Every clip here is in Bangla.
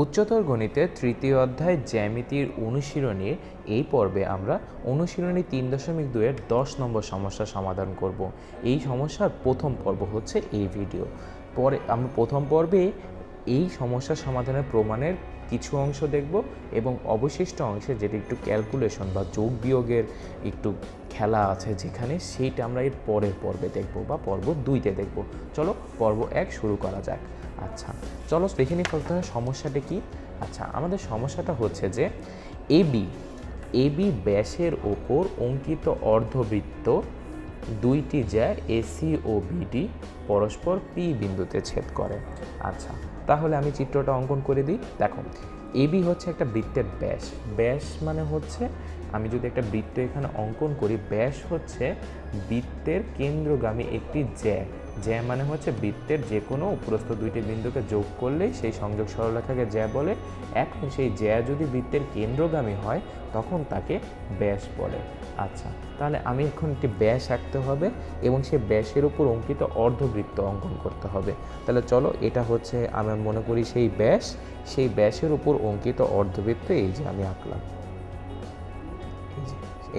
উচ্চতর গণিতের তৃতীয় অধ্যায় জ্যামিতির অনুশীলনীর এই পর্বে আমরা অনুশীলনী তিন দশমিক দুইয়ের দশ নম্বর সমস্যা সমাধান করব। এই সমস্যার প্রথম পর্ব হচ্ছে এই ভিডিও পরে আমরা প্রথম পর্বে এই সমস্যা সমাধানের প্রমাণের কিছু অংশ দেখব এবং অবশিষ্ট অংশে যেটা একটু ক্যালকুলেশন বা যোগ বিয়োগের একটু খেলা আছে যেখানে সেইটা আমরা এর পরের পর্বে দেখব বা পর্ব দুইতে দেখব। চলো পর্ব এক শুরু করা যাক। আচ্ছা চলো দেখে নিই প্রথমে সমস্যাটা কি। আচ্ছা আমাদের সমস্যাটা হচ্ছে যে এবি এবি ব্যাসের ওপর অঙ্কিত অর্ধবৃত্ত দুইটি যা এসি ও বিডি পরস্পর পি বিন্দুতে ছেদ করে। আচ্ছা তাহলে আমি চিত্রটা অঙ্কন করে দিই। দেখো এবি হচ্ছে একটা বৃত্তের ব্যাস। ব্যাস মানে হচ্ছে, আমি যদি একটা বৃত্ত এখানে অঙ্কন করি, ব্যাস হচ্ছে বৃত্তের কেন্দ্রগামী একটি জ্যা। জ্যা মানে হচ্ছে বৃত্তের যে কোনো উপরস্থ দুইটি বিন্দুকে যোগ করলেই সেই সংযোগ সরলরেখাকে জ্যা বলে। এখন সেই জ্যা যদি বৃত্তের কেন্দ্রগামী হয়, তখন তাকে ব্যাস বলে। আচ্ছা তাহলে আমি এখন একটি ব্যাস আঁকতে হবে এবং সেই ব্যাসের উপর অঙ্কিত অর্ধবৃত্ত অঙ্কন করতে হবে। তাহলে চলো, এটা হচ্ছে আমি মনে করি সেই ব্যাস। সেই ব্যাসের উপর অঙ্কিত অর্ধবৃত্ত এই যে আমি আঁকলাম।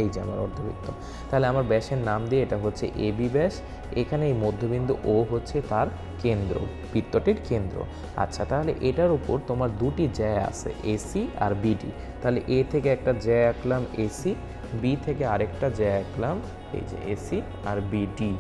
এই যে আমার অর্ধবৃত্ত। তাহলে আমার ব্যাসের নাম দিয়ে এটা হচ্ছে এ বি ব্যাস। এখানে এই মধ্যবিন্দু ও হচ্ছে তার কেন্দ্র, বৃত্তটির কেন্দ্র। আচ্ছা তাহলে এটার উপর তোমার দুটি জ্যা আছে এসি আর বিডি তাহলে এ থেকে একটা জ্যা আঁকলাম এসি বি থেকে আরেকটা জ্যা আঁকলাম এই যে এসি আর বিডি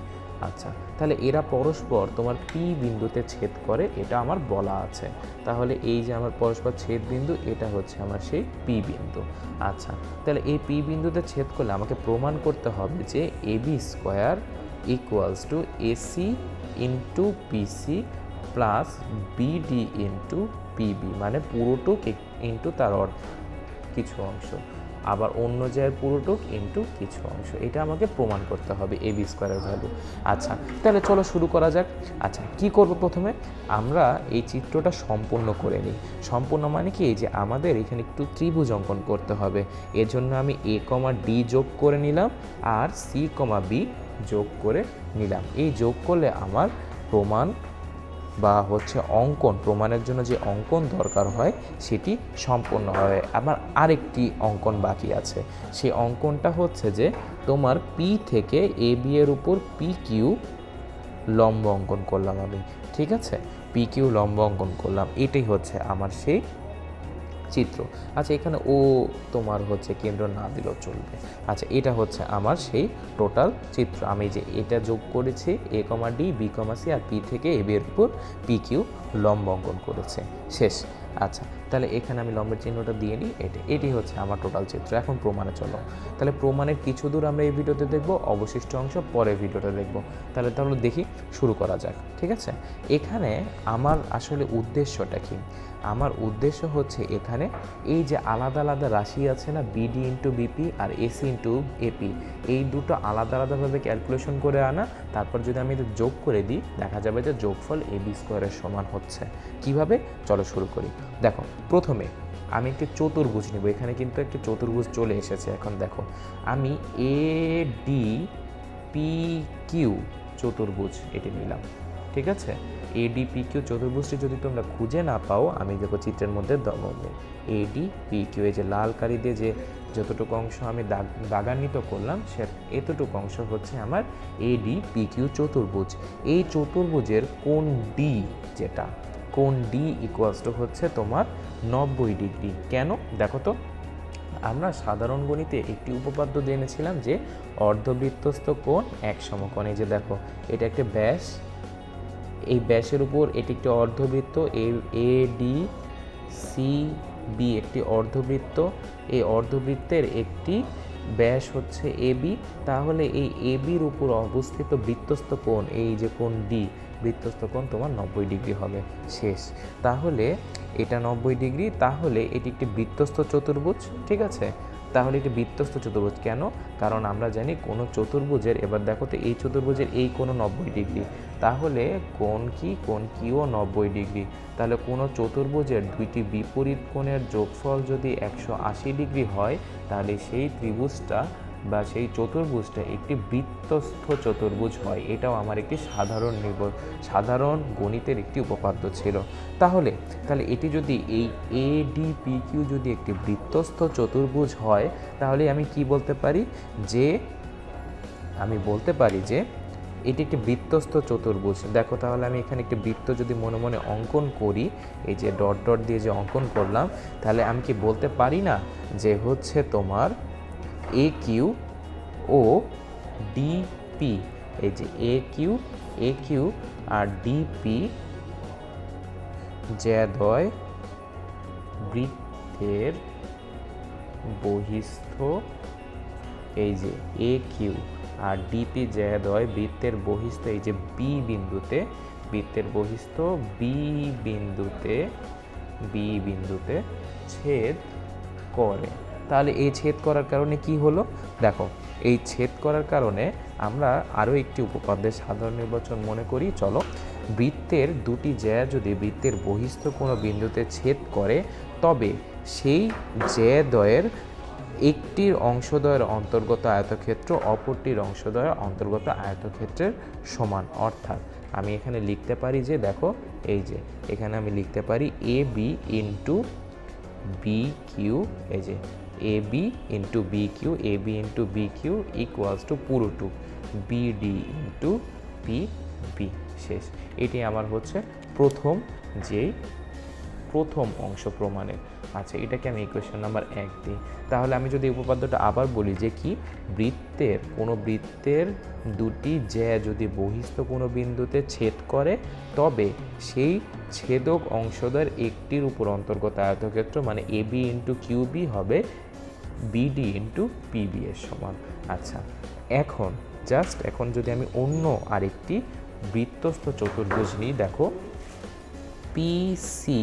আচ্ছা তাহলে এরা পরস্পর তোমার পি বিন্দুতে ছেদ করে, এটা আমার বলা আছে। তাহলে এই যে আমার পরস্পর ছেদ বিন্দু, এটা হচ্ছে আমার সেই পি বিন্দু। আচ্ছা তাহলে এই পি বিন্দুতে ছেদ করলে আমাকে প্রমাণ করতে হবে যে A B square equals to AC into PC plus BD into PB মানে পুরোটুক ইন্টু তার অর্ধ কিছু অংশ। আবার অন্য জায়গায় পুরোটুক ইন্টু কিছু অংশ। এটা আমাকে প্রমাণ করতে হবে এ বি স্কোয়ারের ভ্যালু আচ্ছা তাহলে চলো শুরু করা যাক। আচ্ছা কি করব প্রথমে? আমরা এই চিত্রটা সম্পূর্ণ করে নিই। সম্পূর্ণ মানে কি? যে আমাদের এখানে একটু ত্রিভুজ অঙ্কন করতে হবে। এর জন্য আমি এ কমা ডি যোগ করে নিলাম আর সি কমা বি যোগ করে নিলাম। এই যোগ করলে আমার প্রমাণ বা হচ্ছে অঙ্কন, প্রমাণের জন্য যে অঙ্কন দরকার হয়, সেটি সম্পন্ন হয়। আমার আরেকটি অঙ্কন বাকি আছে। সেই অঙ্কনটা হচ্ছে যে, তোমার পি থেকে এ বি এর উপর পি কিউ লম্ব অঙ্কন করলাম আমি। ঠিক আছে? পি কিউ লম্ব অঙ্কন করলাম। এটাই হচ্ছে আমার সেই চিত্র। আচ্ছা এখানে ও তোমার হচ্ছে কেন্দ্র না দিলেও চলবে। আচ্ছা এটা হচ্ছে আমার সেই টোটাল চিত্র। আমি যে এটা যোগ করেছি, A comma D, B comma C R P থেকে এ বি এর উপর পি কিউ লম্ব অঙ্কন করেছে। শেষ। আচ্ছা তাহলে এখানে আমি লম্বের চিহ্নটা দিয়ে নিই, এটি এটি হচ্ছে আমার টোটাল চিত্র। এখন প্রমাণে চলো। তাহলে প্রমাণের কিছু দূর আমরা এই ভিডিওতে দেখব, অবশিষ্ট অংশ পরের ভিডিওতে দেখব। তাহলে তাহলে দেখি, শুরু করা যাক, ঠিক আছে? এখানে আমার আসলে উদ্দেশ্যটা কি? আমার উদ্দেশ্য হচ্ছে এখানে এই যে আলাদা আলাদা রাশি আছে না বিডি ইন্টু বিপি আর এসি ইন্টু এপি এই দুটো আলাদা আলাদাভাবে ক্যালকুলেশন করে আনা, তারপর যদি আমি এটা যোগ করে দিই, দেখা যাবে যে যোগফল এবি স্কোয়ারের সমান হচ্ছে। কীভাবে? চলো শুরু করি। দেখো, প্রথমে আমি একটি চতুর্ভুজ নিব। এখানে কিন্তু একটি চতুর্ভুজ চলে এসেছে। এখন দেখো, আমি এ ডি পি কিউ চতুর্ভুজ এটি নিলাম। ঠিক আছে? এডি কিউ চতুর্ভুজটি যদি তোমরা খুঁজে না পাও, আমি দেখো চিত্রের মধ্যে দমনে এডি পি কিউ এই যে লাল কালি দিয়ে যে যতটুকু অংশ আমি দাগ, দাগান্বিত করলাম, সে এতটুকু অংশ হচ্ছে আমার এডি পি কিউ চতুর্ভুজ। এই চতুর্ভুজের কোন ডি যেটা? কোন ডি ইকুয়ালস টু হচ্ছে তোমার নব্বই ডিগ্রি। কেন? দেখো তো, আমরা সাধারণ গণিতে একটি উপপাদ্য জেনেছিলাম যে অর্ধবৃত্তস্থ কোণ এক সমকোণ। এই যে দেখো, এটা একটা ব্যাস। এই ব্যাসের উপর এটি একটি অর্ধবৃত্ত, A A, D, C, B একটি অর্ধবৃত্ত। এই অর্ধবৃত্তের একটি ব্যাস হচ্ছে এবি তাহলে এই এবির উপর অবস্থিত বৃত্তস্থ কোণ, এই যে কোণ ডি বৃত্তস্থ কোণ তোমার নব্বই ডিগ্রি হবে, শেষ। তাহলে এটা নব্বই ডিগ্রি, তাহলে এটি একটি বৃত্তস্থ চতুর্ভুজ, ঠিক আছে? তাহলে এটি বৃত্তস্থ চতুর্ভুজ। কেন? কারণ আমরা জানি কোনো চতুর্ভুজের, এবার দেখো তো এই চতুর্ভুজের এই কোনো নব্বই ডিগ্রি। তাহলে কোন কি? কোন কিও নব্বই ডিগ্রি। তাহলে কোনো চতুর্ভুজের দুইটি বিপরীত কোণের যোগফল যদি একশো আশি ডিগ্রি হয়, তাহলে সেই ত্রিভুজটা বা সেই চতুর্ভুজটা একটি বৃত্তস্থ চতুর্ভুজ হয়। এটাও আমার একটি সাধারণ নির্ভ সাধারণ গণিতের একটি উপপাদ্য ছিল। তাহলে তাহলে এটি যদি এই এ ডি পি কিউ যদি একটি বৃত্তস্থ চতুর্ভুজ হয়, তাহলে আমি কি বলতে পারি? যে, আমি বলতে পারি যে, এটি একটি বৃত্তস্থ চতুর্ভুজ। দেখো তাহলে আমি এখানে একটি বৃত্ত যদি মনে মনে অঙ্কন করি, এই যে ডট ডট দিয়ে যে অঙ্কন করলাম, তাহলে আমি কি বলতে পারি না? যে হচ্ছে তোমার এ কিউ ও ডিপি এই যে এ কিউ এ কিউ আর ডিপি জ্যাদয় বৃত্তের বহিস্থ। এই যে এ কিউ আর ডিপি জ্যাদয় বৃত্তের বহিস্থ। এই যে বি বিন্দুতে, বৃত্তের বহিস্থ বি বিন্দুতে বি বিন্দুতে ছেদ করে। তাহলে এই ছেদ করার কারণে কি হলো? দেখো, এই ছেদ করার কারণে আমরা আরও একটি উপপাদ্যের সাধারণ নির্বাচন মনে করি। চলো, বৃত্তের দুটি জ্যা যদি বৃত্তের বহিস্থ কোনো বিন্দুতে ছেদ করে, তবে সেই জ্যাদয়ের একটির অংশদ্বয়ের অন্তর্গত আয়তক্ষেত্র অপরটির অংশদ্বয়ের অন্তর্গত আয়তক্ষেত্রের সমান। অর্থাৎ আমি এখানে লিখতে পারি যে, দেখো, এই যে, এখানে আমি লিখতে পারি A B into B Q এই যে A B into B Q A B into B Q equals to পুরো two. B D into P B শেষ। এটি আমার হচ্ছে প্রথম যেই প্রথম অংশ প্রমাণের আচ্ছা এটাকে আমি ইকুয়েশন নাম্বার এক দিই। তাহলে আমি যদি উপপাদ্যটা আবার বলি যে কি? বৃত্তের, কোনো বৃত্তের দুটি জ্যা যদি বহিস্থ কোনো বিন্দুতে ছেদ করে, তবে সেই ছেদক অংশদের একটির উপর অন্তর্গত আয়তক্ষেত্র মানে এ বি ইন্টু কিউবি হবে বিডি ইন্টু পিবি এর সমান। আচ্ছা এখন, জাস্ট এখন যদি আমি অন্য আরেকটি বৃত্তস্থ চতুর্ভুজ নিই, দেখো পিসি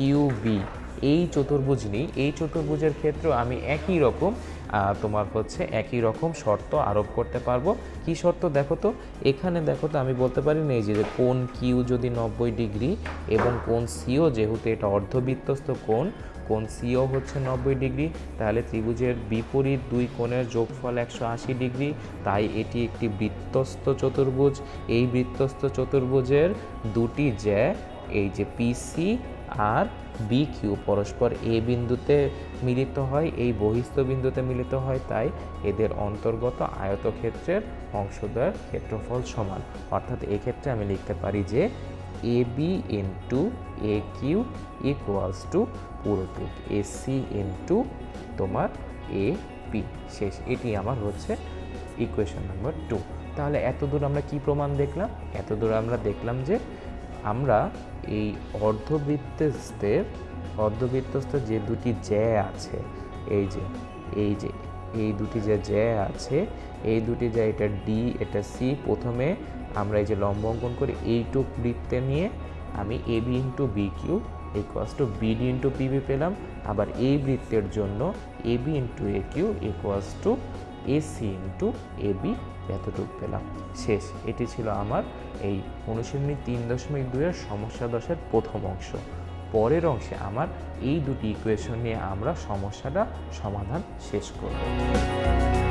কিউবি এই চতুর্ভুজ নিই। এই চতুর্ভুজের ক্ষেত্রেও আমি একই রকম তোমার হচ্ছে একই রকম শর্ত আরোপ করতে পারব। কি শর্ত দেখো তো? এখানে দেখো তো আমি বলতে পারি না, এই যে কোন কিউ যদি নব্বই ডিগ্রি এবং কোন সিও যেহেতু এটা অর্ধবৃত্তস্থ কোণ কোণ সিও হচ্ছে নব্বই ডিগ্রি, তাহলে ত্রিভুজের বিপরীত দুই কোণের যোগফল একশো আশি ডিগ্রি, তাই এটি একটি বৃত্তস্থ চতুর্ভুজ। এই বৃত্তস্থ চতুর্ভুজের দুটি জ্যা, এই যে পিসি আর বি কিউ পরস্পর এ বিন্দুতে মিলিত হয়, এই বহিস্থ বিন্দুতে মিলিত হয়, তাই এদের অন্তর্গত আয়তক্ষেত্রের অংশদ্বয়ের ক্ষেত্রফল সমান। অর্থাৎ এক্ষেত্রে আমি লিখতে পারি যে A B into A Q equals to পুরোটুক A C into তোমার এ পি শেষ, এটি আমার হচ্ছে ইকুয়েশন নাম্বার টু তাহলে এত দূর আমরা কি প্রমাণ দেখলাম? এত দূর আমরা দেখলাম যে আমরা এই অর্ধবৃত্তস্থের অর্ধবৃত্তস্থ যে দুটি জ্যা আছে, এই যে এই যে, এই দুটি যে জ্যা আছে, এই দুটি জ্যা, এটা ডি এটা সি প্রথমে আমরা এই যে লম্ব অঙ্কন করি, এইটুক বৃত্তে নিয়ে আমি A B into B Q equals to B BD into PB পেলাম, আবার এই বৃত্তের জন্য A B into A Q equals to A AC into A B এতটুকু পেলাম। শেষ। এটি ছিল আমার এই অনুশীলনী তিন দশমিক দুইয়ের সমস্যা দশের প্রথম অংশ। পরের অংশে আমার এই দুটি ইকুয়েশন নিয়ে আমরা সমস্যাটা সমাধান শেষ করব।